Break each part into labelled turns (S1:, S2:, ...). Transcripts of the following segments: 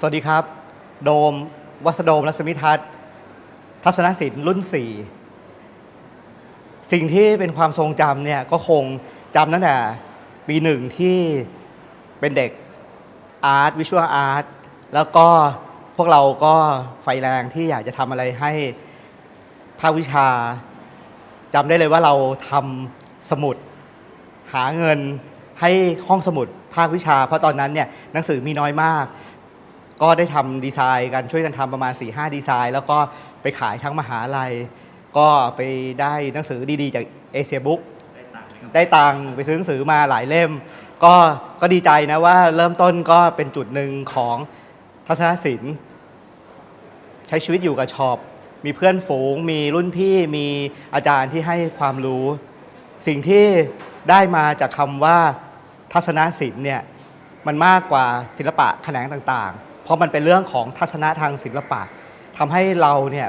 S1: สวัสดีครับ โดม วัสโดมรัศมิทัศน์ทัศนศิลป์รุ่น 4 สิ่งที่เป็นความทรงจำเนี่ยก็คงจำตั้งแต่ปีหนึ่งที่เป็นเด็กอาร์ตวิชวลอาร์ตแล้วก็พวกเราก็ไฟแรงที่อยากจะทำอะไรให้ภาควิชาจำได้เลยว่าเราทำสมุด หาเงินให้ห้องสมุดภาควิชา เพราะตอนนั้นเนี่ยหนังสือมีน้อยมาก ก็ได้ทำดีไซน์กันช่วยกันทำประมาณ 4-5 ดีไซน์ แล้วก็ไปขายทั้งมหาลัย ก็ไปได้หนังสือดีๆ จากเอเชียบุ๊กได้ตังค์ไปซื้อหนังสือมาหลายเล่ม ก็ก็ดีใจนะว่าเริ่มต้นก็เป็นจุดหนึ่งของทัศนศิลป์ ใช้ชีวิตอยู่กับช็อปมีเพื่อนฝูง มีรุ่นพี่มีอาจารย์ที่ให้ความรู้ สิ่งที่ได้มาจากคำว่าทัศนศิลป์เนี่ยมันมากกว่าศิลปะแขนงต่างๆ เพราะมันเป็นเรื่องของทัศนะทางศิลปะทำให้เราเนี่ย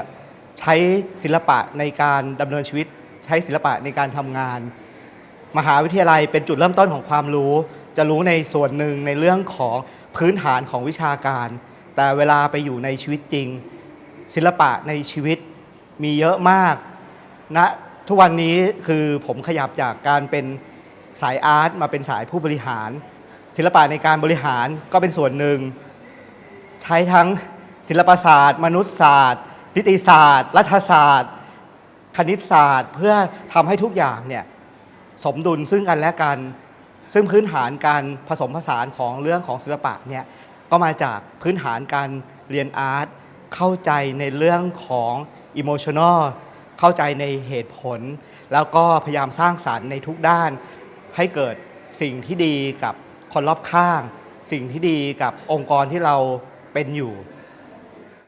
S1: ใช้ศิลปะในการดำเนินชีวิต ใช้ศิลปะในการทำงาน มหาวิทยาลัยเป็นจุดเริ่มต้นของความรู้ จะรู้ในส่วนหนึ่งในเรื่องของพื้นฐานของวิชาการ แต่เวลาไปอยู่ในชีวิตจริง ศิลปะในชีวิตมีเยอะมากณนะทุกวันนี้คือผมขยับจากการเป็นสายอาร์ตมาเป็นสายผู้บริหาร ศิลปะในการบริหารก็เป็นส่วนหนึ่ง ใช้ทั้งศิลปศาสตร์ มนุษยศาสตร์ นิติศาสตร์ รัฐศาสตร์ คณิตศาสตร์ เพื่อทำให้ทุกอย่างเนี่ยสมดุลซึ่งกันและกัน ซึ่งพื้นฐานการผสมผสานของเรื่องของศิลปะเนี่ยก็มาจากพื้นฐานการเรียนอาร์ตเข้าใจในเรื่องของอิโมชันอลเข้าใจในเหตุผล แล้วก็พยายามสร้างสารรค์ในทุกด้าน ให้เกิดสิ่งที่ดีกับคนรอบข้าง สิ่งที่ดีกับองค์กรที่เรา เป็นอยู่